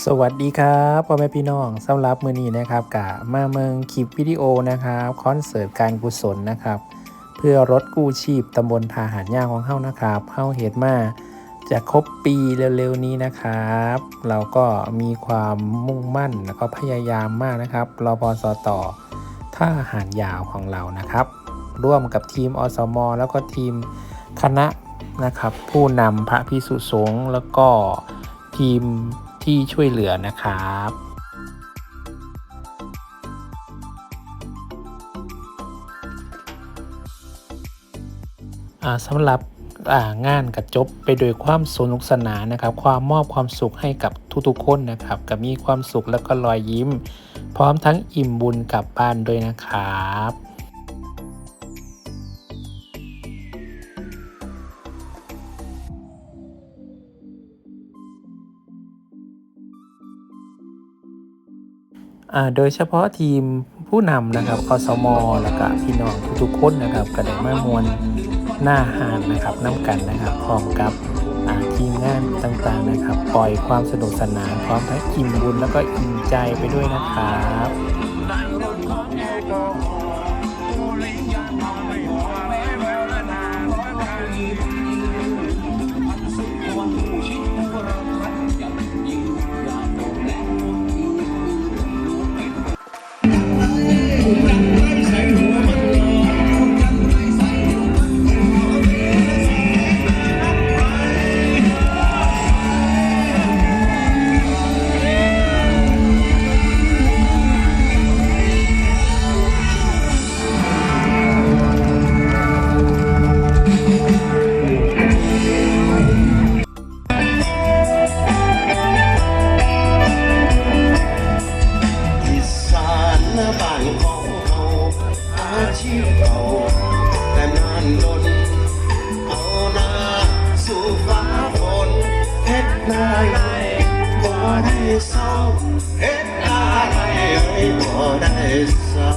สวัสดีครับพ่อแม่พี่น้องสำหรับมือนี้นะครับกะมาเมืองคลิปวิดีโอนะครับคอนเสิร์ตการกุศลนะครับ เพื่อรถกู้ชีพตำบลทาหารย่าของเฮานะครับเฮาเหตุมาจะครบปีเร็วๆนี้นะครับ เราก็มีความมุ่งมั่นแล้วก็พยายามมากนะครับรอพอสต่อท่าหารยาวของเรานะครับ ร่วมกับทีมอสมแล้วก็ทีมคณะนะครับ ผู้นำพระพิสุสงฆ์แล้วก็ทีม ที่ช่วยเหลือนะครับสำหรับงานกระจบไปโดยความสนุกสนานนะครับ ความมอบความสุขให้กับทุกๆคนนะครับกับมีความสุขแล้วก็รอยยิ้ม พร้อมทั้งอิ่มบุญกลับบ้านด้วยนะครับ โดยเฉพาะทีมผู้นำนะครับคอสมอแล้วก็พี่น้องทุกๆคนนะครับก็ไดมามวลหน้าหานนะครับน้ำกันนะครับพร้อมกับทีมงานต่างๆนะครับ ปล่อยความสนุกสนานพร้อมทั้งอิ่มบุญแล้วก็อิ่มใจไปด้วยนะครับ อาชีพเราแต่นานดนเอาหน้าสู่ฟ้าฝนเฮ็ดได้บ่ได้เศร้าเฮ็ดอะไรเอ้ยบ่ได้เศร้า